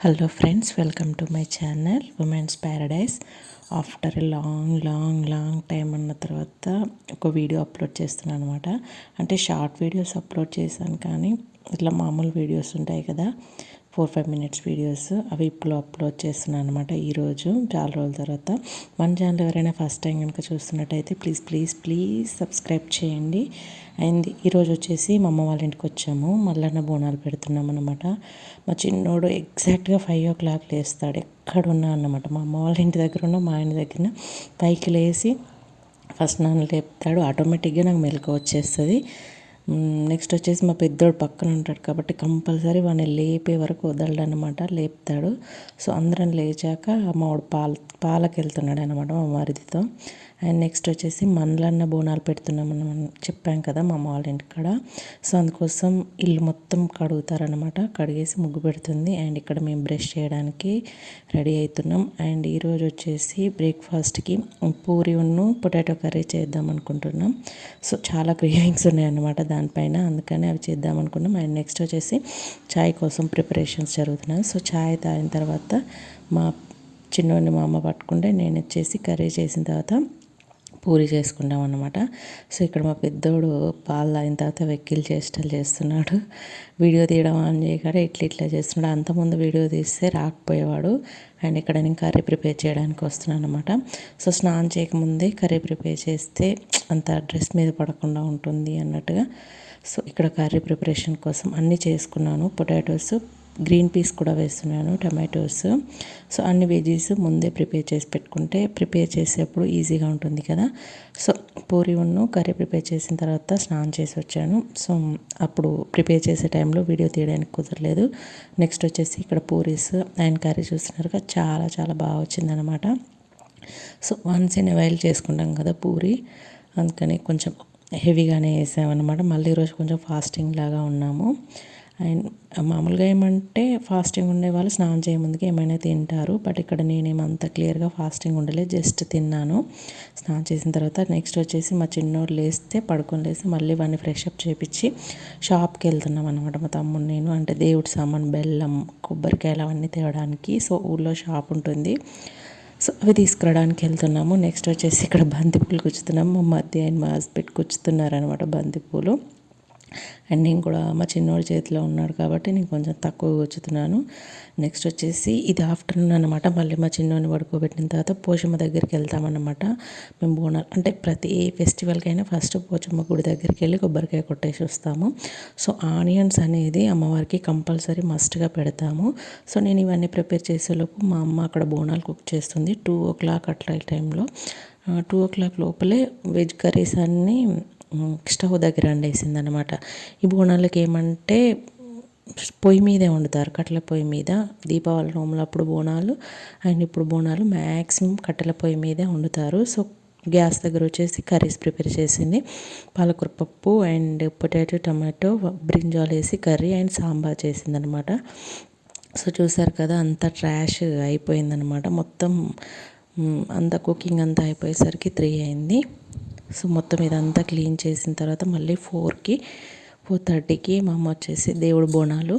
Hello friends welcome to my channel women's paradise after a long long long time అన్న తర్వాత ఒక video upload చేస్తున్నాను అనమాట అంటే షార్ట్ వీడియోస్ అప్లోడ్ చేశాను కానీ ఇట్లా మామూలు వీడియోస్ ఉంటాయి కదా ఫోర్ ఫైవ్ మినిట్స్ వీడియోస్ అవి ఇప్పుడు అప్లోడ్ చేస్తున్నాను అనమాట ఈరోజు చాలా రోజుల తర్వాత. మన ఛానల్ ఎవరైనా ఫస్ట్ టైం కనుక చూస్తున్నట్టయితే ప్లీజ్ ప్లీజ్ ప్లీజ్ సబ్స్క్రైబ్ చేయండి. అండ్ ఈరోజు వచ్చేసి మా అమ్మ వాళ్ళ ఇంటికి వచ్చాము. మల్లన్న బోనాలు పెడుతున్నాం అనమాట మా చిన్నోడు ఎగ్జాక్ట్గా ఫైవ్ ఓ క్లాక్ లేస్తాడు. ఎక్కడ ఉన్నా అన్నమాట. మా అమ్మ వాళ్ళ ఇంటి దగ్గర ఉన్న మా ఆయన దగ్గర పైకి లేచి ఫస్ట్ నన్ను లేపుతాడు. ఆటోమేటిక్గా నాకు మెలకు వచ్చేస్తుంది. నెక్స్ట్ వచ్చేసి మా పెద్దోడు పక్కన ఉంటాడు కాబట్టి కంపల్సరీ వాడిని లేపే వరకు వదలడనమాట లేపుతాడు. సో అందరం లేచాక మావాడు పాల పాలకి వెళ్తున్నాడు అనమాట మా మరిదితో అండ్ నెక్స్ట్ వచ్చేసి మనలన్న బోనాలు పెడుతున్నామని చెప్పాం కదా మా అమ్మ వాళ్ళ ఇంటికాడ. సో అందుకోసం ఇల్లు మొత్తం కడుగుతారనమాట కడిగేసి ముగ్గు పెడుతుంది. అండ్ ఇక్కడ మేము బ్రష్ చేయడానికి రెడీ అవుతున్నాం. అండ్ ఈరోజు వచ్చేసి బ్రేక్ఫాస్ట్కి పూరి ఉన్ను పొటాటో కర్రీ చేద్దాం అనుకుంటున్నాం. సో చాలా క్రేవింగ్స్ ఉన్నాయన్నమాట దానిపైన అందుకని అవి చేద్దాం అనుకున్నాం. అండ్ నెక్స్ట్ వచ్చేసి చాయ్ కోసం ప్రిపరేషన్స్ జరుగుతున్నాయి. సో చాయ్ తాగిన తర్వాత మా చిన్నోడిని మా అమ్మ పట్టుకుంటే నేను వచ్చేసి కర్రీ చేసిన తర్వాత పూరి చేసుకుంటాం అనమాట సో ఇక్కడ మా పెద్దోడు పాలు తాగిన తర్వాత వెక్కిల్ చేష్టలు చేస్తున్నాడు. వీడియో తీయడం ఆన్ చేయగానే ఇట్లా ఇట్లా చేస్తున్నాడు. అంతకుముందు వీడియో తీస్తే రాకపోయేవాడు. అండ్ ఇక్కడ నేను కర్రీ ప్రిపేర్ చేయడానికి వస్తున్నాను అనమాట సో స్నానం చేయకముందే కర్రీ ప్రిపేర్ చేస్తే అంత డ్రెస్ మీద పడకుండా ఉంటుంది అన్నట్టుగా. సో ఇక్కడ కర్రీ ప్రిపరేషన్ కోసం అన్నీ చేసుకున్నాను. పొటాటోస్ గ్రీన్ పీస్ కూడా వేస్తున్నాను టమాటోస్. సో అన్ని వెజీస్ ముందే ప్రిపేర్ చేసి పెట్టుకుంటే ప్రిపేర్ చేసేప్పుడు ఈజీగా ఉంటుంది కదా. సో పూరి ఉన్ను కర్రీ ప్రిపేర్ చేసిన తర్వాత స్నానం చేసి వచ్చాను. సో అప్పుడు ప్రిపేర్ చేసే టైంలో వీడియో తీయడానికి కుదరలేదు. నెక్స్ట్ వచ్చేసి ఇక్కడ పూరీస్ అండ్ కర్రీ చూస్తున్నారుగా చాలా చాలా బాగా వచ్చిందనమాట సో వన్స్ ఇన్ వైల్ చేసుకుంటాం కదా పూరి. అందుకని కొంచెం హెవీగానే వేసామన్నమాట. మళ్ళీ ఈరోజు కొంచెం ఫాస్టింగ్ లాగా ఉన్నాము. అండ్ మామూలుగా ఏమంటే ఫాస్టింగ్ ఉండే వాళ్ళు స్నానం చేయముందుకు ఏమైనా తింటారు. బట్ ఇక్కడ నేనేమంత క్లియర్గా ఫాస్టింగ్ ఉండలేదు జస్ట్ తిన్నాను. స్నానం చేసిన తర్వాత నెక్స్ట్ వచ్చేసి మా చిన్నోడు లేస్తే పడుకొని లేసి మళ్ళీ వాడిని ఫ్రెష్ అప్ చేపించి షాప్కి వెళ్తున్నాం అనమాట మా తమ్ముడు నేను అంటే దేవుడి సామాన్ బెల్లం కొబ్బరికాయలు అవన్నీ తేవడానికి. సో ఊళ్ళో షాప్ ఉంటుంది. సో అవి తీసుకురావడానికి వెళ్తున్నాము. నెక్స్ట్ వచ్చేసి ఇక్కడ బంతిపూలు గుచ్చుతున్నాము మా మధ్య ఆయన మా హస్బెండ్ కూర్చుతున్నారనమాట బంతిపూలు. అండ్ నేను కూడా మా చిన్నోడి చేతిలో ఉన్నాడు కాబట్టి నేను కొంచెం తక్కువ కూర్చుతున్నాను. నెక్స్ట్ వచ్చేసి ఇది ఆఫ్టర్నూన్ అనమాట మళ్ళీ మా చిన్నోని పడుకోబెట్టిన తర్వాత పోషమ్మ దగ్గరికి వెళ్తామన్నమాట మేము బోనాలు అంటే ప్రతి ఏ ఫెస్టివల్కైనా ఫస్ట్ పోచమ్మ గుడి దగ్గరికి వెళ్ళి కొబ్బరికాయ కొట్టేసి వస్తాము. సో ఆనియన్స్ అనేది అమ్మవారికి కంపల్సరీ మస్ట్గా పెడతాము. సో నేను ఇవన్నీ ప్రిపేర్ చేసేలోపు మా అమ్మ అక్కడ బోనాలు కుక్ చేస్తుంది. టూ ఓ క్లాక్ అట్లా టైంలో. టూ ఓ క్లాక్ లోపలే వెజ్ కర్రీస్ అన్నీ స్టవ్ దగ్గర వండేసింది అనమాట ఈ బోనాలకి ఏమంటే పొయ్యి మీదే వండుతారు కట్టెల పొయ్యి మీద. దీపావళి నోములు అప్పుడు బోనాలు అండ్ ఇప్పుడు బోనాలు మ్యాక్సిమం కట్టెల పొయ్యి మీదే వండుతారు. సో గ్యాస్ దగ్గర వచ్చేసి కర్రీస్ ప్రిపేర్ చేసింది. పాలకూర పప్పు అండ్ పొటాటో టమాటో బ్రింజాల్ వేసి కర్రీ అండ్ సాంబార్ చేసిందనమాట సో చూసారు కదా అంత ట్రాష్ అయిపోయిందనమాట మొత్తం అంత కుకింగ్ అంతా అయిపోయేసరికి త్రీ అయింది. సో మొత్తం ఇదంతా క్లీన్ చేసిన తర్వాత మళ్ళీ ఫోర్కి ఫోర్ థర్టీకి మా అమ్మ వచ్చేసి దేవుడు బోనాలు.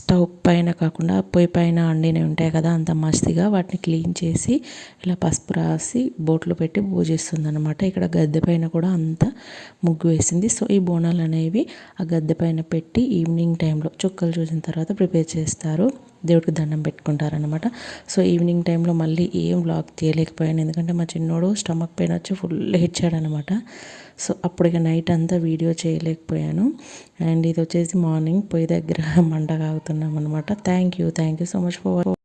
స్టవ్ పైన కాకుండా పొయ్యి పైన అండినవి ఉంటాయి కదా అంత మస్తిగా వాటిని క్లీన్ చేసి ఇలా పసుపు రాసి బోట్లు పెట్టి పూజిస్తుంది అనమాట ఇక్కడ గద్దె పైన కూడా అంత ముగ్గు వేసింది. సో ఈ బోనాలు అనేవి ఆ గద్దె పైన పెట్టి ఈవినింగ్ టైంలో చుక్కలు చూసిన తర్వాత ప్రిపేర్ చేస్తారు. దేవుడికి దండం పెట్టుకుంటారనమాట సో ఈవినింగ్ టైంలో మళ్ళీ ఏం బ్లాగ్ తీయలేకపోయాను. ఎందుకంటే మా చిన్నోడు స్టమక్ పెయిన్ వచ్చి ఫుల్ హెచ్చాడనమాట సో అప్పుడు ఇక నైట్ అంతా వీడియో చేయలేకపోయాను. అండ్ ఇది వచ్చేసి మార్నింగ్ పొయ్యి దగ్గర మంట కాగుతున్నాం అనమాట thank you thank you so much for